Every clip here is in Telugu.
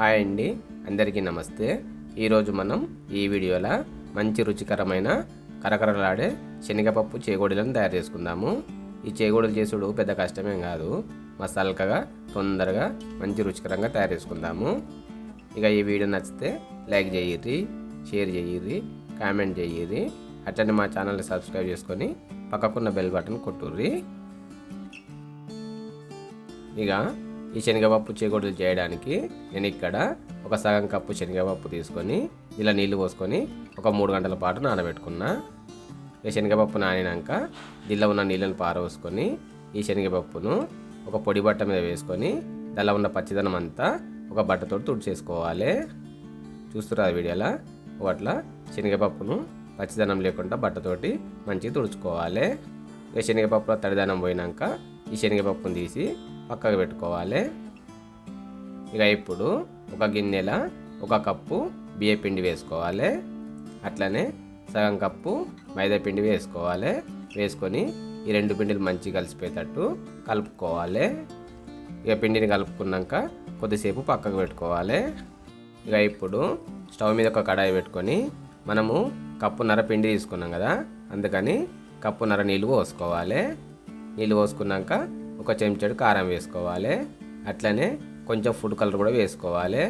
హాయ్ అండి. అందరికీ నమస్తే. ఈరోజు మనం ఈ వీడియోలో మంచి రుచికరమైన కరకరలాడే శనగపప్పు చేగోడీలను తయారు చేసుకుందాము. ఈ చేగోడీలు చేసుడు పెద్ద కష్టమేం కాదు. మసాలకగా తొందరగా మంచి రుచికరంగా తయారు చేసుకుందాము. ఇక ఈ వీడియో నచ్చితే లైక్ చేయిర్రి షేర్ చేయిర్రి కామెంట్ చేయిర్రి అట్లనే మా ఛానల్ని సబ్స్క్రైబ్ చేసుకొని పక్కకున్న బెల్ బటన్ కొట్టుర్రి. ఇక ఈ శనగపప్పు చేకూడలు చేయడానికి నేను ఇక్కడ ఒక సగం కప్పు శనగపప్పు తీసుకొని ఇలా నీళ్ళు పోసుకొని ఒక మూడు గంటల పాటు నానబెట్టుకున్నా. ఈ శనగపప్పు నానినాక దీనిలో ఉన్న నీళ్ళను పారవేసుకొని ఈ శనగపప్పును ఒక పొడి బట్ట మీద వేసుకొని దానిలో ఉన్న పచ్చిదనం అంతా ఒక బట్టతో తుడిచేసుకోవాలి. చూస్తున్నారు వీడియోలో? అట్లా శనగపప్పును పచ్చిదనం లేకుండా బట్టతోటి మంచిగా తుడుచుకోవాలి. ఇక శనగపప్పులో తడిదనం పోయినాక ఈ శనగపప్పును తీసి పక్కకు పెట్టుకోవాలి. ఇక ఇప్పుడు ఒక గిన్నెల ఒక కప్పు బియ్య పిండి వేసుకోవాలి. అట్లనే సగం కప్పు మైదా పిండి వేసుకోవాలి. వేసుకొని ఈ రెండు పిండిలు మంచిగా కలిసిపోయేటట్టు కలుపుకోవాలి. ఇక పిండిని కలుపుకున్నాక కొద్దిసేపు పక్కకు పెట్టుకోవాలి. ఇక ఇప్పుడు స్టవ్ మీద ఒక కడాయి పెట్టుకొని మనము కప్పున్నర పిండి తీసుకున్నాం కదా అందుకని కప్పున్నర నీళ్ళు పోసుకోవాలి. నీళ్ళు పోసుకున్నాక ఒక చెంచాడు కారం వేసుకోవాలి. అట్లనే కొంచెం ఫుడ్ కలర్ కూడా వేసుకోవాలి.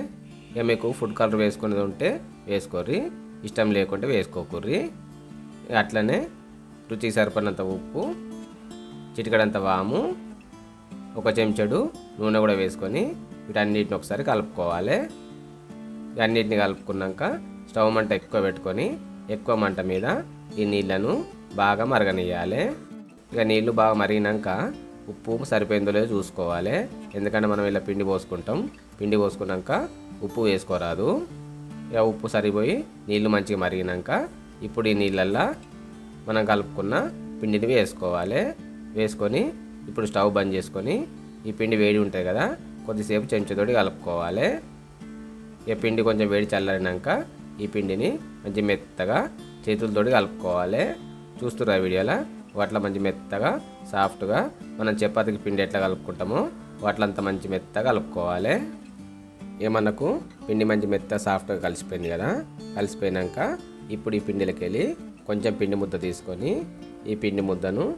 ఇక మీకు ఫుడ్ కలర్ వేసుకునేది ఉంటే వేసుకోర్రి. ఇష్టం లేకుంటే వేసుకోకుర్రి. అట్లనే రుచికి సరిపడినంత ఉప్పు చిటికడంత వాము ఒక చెంచాడు నూనె కూడా వేసుకొని వీటన్నిటిని ఒకసారి కలుపుకోవాలి. అన్నిటిని కలుపుకున్నాక స్టవ్ మంట ఎక్కువ పెట్టుకొని ఎక్కువ మంట మీద ఈ నీళ్ళను బాగా మరగనియాలి ఇక నీళ్ళు బాగా మరిగినాక ఉప్పు సరిపోయిందో లేదో చూసుకోవాలి. ఎందుకంటే మనం ఇలా పిండి పోసుకుంటాం. పిండి పోసుకున్నాక ఉప్పు వేసుకోరాదు. ఇక ఉప్పు సరిపోయి నీళ్ళు మంచిగా మరిగినాక ఇప్పుడు ఈ నీళ్ళల్లో మనం కలుపుకున్న పిండిని వేసుకోవాలి. వేసుకొని ఇప్పుడు స్టవ్ బంద్ చేసుకొని ఈ పిండి వేడి ఉంటుంది కదా కొద్దిసేపు చెంచుతోటి కలుపుకోవాలి. ఇక పిండి కొంచెం వేడి చల్లారినాక ఈ పిండిని మంచి మెత్తగా చేతులతోటి కలుపుకోవాలి. చూస్తున్నారు వీడియోలో? వాటిలో మంచి మెత్తగా సాఫ్ట్గా మనం చపాతీకి పిండి ఎట్లా కలుపుకుంటామో వాటిలంతా మంచి మెత్తగా కలుపుకోవాలి. ఇక మనకు పిండి మంచి మెత్త సాఫ్ట్గా కలిసిపోయింది కదా కలిసిపోయినాక ఇప్పుడు ఈ పిండిలోకి వెళ్ళి కొంచెం పిండి ముద్ద తీసుకొని ఈ పిండి ముద్దను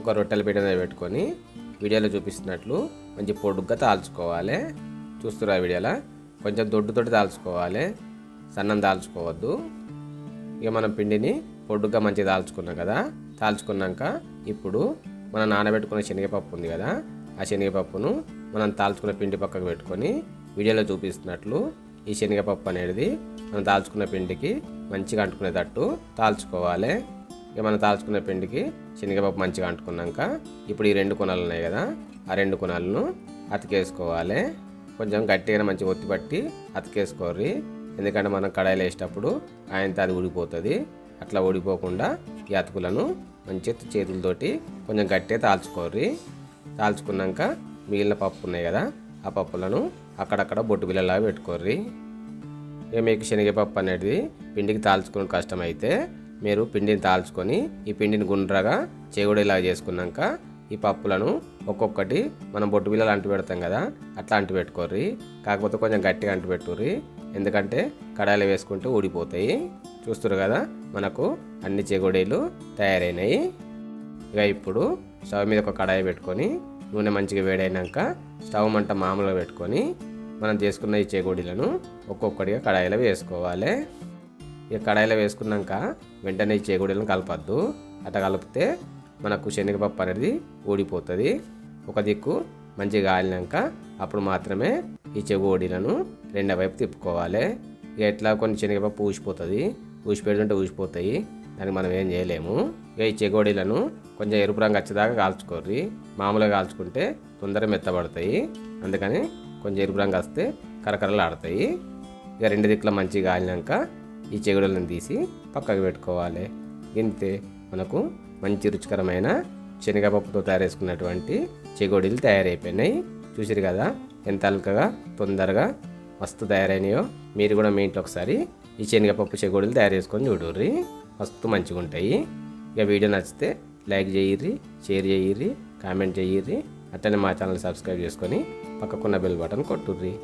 ఒక రొట్టెల పీట మీద పెట్టుకొని వీడియోలో చూపిస్తున్నట్లు మంచి పొడుగ్గా తాల్చుకోవాలి. చూస్తున్నారు వీడియోలో? కొంచెం దొడ్డుతోటి దాల్చుకోవాలి సన్నం దాల్చుకోవద్దు ఇక మనం పిండిని పొడుగ్గా మంచిగా దాల్చుకున్నాం కదా తాల్చుకున్నాక ఇప్పుడు మనం నానబెట్టుకున్న శనగపప్పు ఉంది కదా ఆ శనగపప్పును మనం తాల్చుకున్న పిండి పక్కకు పెట్టుకొని వీడియోలో చూపిస్తున్నట్లు ఈ శనగపప్పు అనేది మనం తాల్చుకున్న పిండికి మంచిగా అంటుకునేటట్టు తాల్చుకోవాలి. ఇక మనం తాల్చుకున్న పిండికి శనగపప్పు మంచిగా అంటుకున్నాక ఇప్పుడు ఈ రెండు కొనాలు ఉన్నాయి కదా ఆ రెండు కొనాలను అతికేసుకోవాలి. కొంచెం గట్టిగా మంచిగా ఒత్తిపట్టి అతికేసుకోర్రి. ఎందుకంటే మనం కడాయిలో వేసేటప్పుడు ఆయనతో అది ఊడిపోతుంది. అట్లా ఊడిపోకుండా ఈ అతుకులను ఎత్తు చేతులతోటి కొంచెం గట్టిగా తాల్చుకోర్రి. తాల్చుకున్నాక మిగిలిన పప్పు ఉన్నాయి కదా ఆ పప్పులను అక్కడక్కడ బొట్టు బిల్లలాగా పెట్టుకోర్రి. ఇక మీకు శనగపప్పు అనేది పిండికి తాల్చుకోవడం కష్టమైతే మీరు పిండిని తాల్చుకొని ఈ పిండిని గుండ్రగా చేగుడేలా చేసుకున్నాక ఈ పప్పులను ఒక్కొక్కటి మనం బొట్టు బిల్లలు అంటు పెడతాం కదా అట్లా అంటు పెట్టుకోర్రి కాకపోతే కొంచెం గట్టిగా అంటు పెట్టుర్రి ఎందుకంటే కడాయిలో వేసుకుంటే ఊడిపోతాయి. చూస్తారు కదా మనకు అన్ని చెగుడీలు తయారైనాయి. ఇక ఇప్పుడు స్టవ్ మీద ఒక కడాయి పెట్టుకొని నూనె మంచిగా వేడైనాక స్టవ్ మంట మామూలుగా పెట్టుకొని మనం చేసుకున్న ఈ చెగుడీలను ఒక్కొక్కటిగా కడాయిలో వేసుకోవాలి. ఇక కడాయిలో వేసుకున్నాక వెంటనే ఈ చెగుడీలను కలపద్దు. అట్లా కలిపితే మనకు శనగపప్పు అనేది ఊడిపోతుంది. ఒక దిక్కు మంచిగా కాలినాక అప్పుడు మాత్రమే ఈ చెగోడీలను రెండో వైపు తిప్పుకోవాలి. ఇక ఎట్లా కొన్ని శనగపప్పు ఊసిపోతుంది. ఊసిపెడుతుంటే ఊసిపోతాయి. దానికి మనం ఏం చేయలేము. ఇక ఈ చెగోడీలను కొంచెం ఎరుపు రంగు వచ్చేదాకా కాల్చుకోర్రి. మామూలుగా కాల్చుకుంటే తొందరగా మెత్తబడతాయి. అందుకని కొంచెం ఎరుపు రంగు వస్తే కరకరలు ఆడతాయి ఇక రెండు దిక్కుల మంచిగా కాలినాక ఈ చెగుడలను తీసి పక్కకు పెట్టుకోవాలి. ఇంతే మనకు మంచి రుచికరమైన శనగపప్పుతో తయారు చేసుకున్నటువంటి చెగోడీలు తయారైపోయినాయి. చూసారు కదా? ఎంత అల్కగా తొందరగా మస్తు తయారైనాయో? మీరు కూడా మీ ఇంట్లో ఒకసారి ఈ శనగపప్పు చెగోడీలు తయారు చేసుకొని చూడుర్రి. మస్తు మంచిగా ఉంటాయి. ఇక వీడియో నచ్చితే లైక్ చేయిర్రి షేర్ చేయిర్రి కామెంట్ చేయిర్రి. అట్లనే మా ఛానల్ సబ్స్క్రైబ్ చేసుకొని పక్కకున్న బెల్ బటన్ కొట్టుర్రి.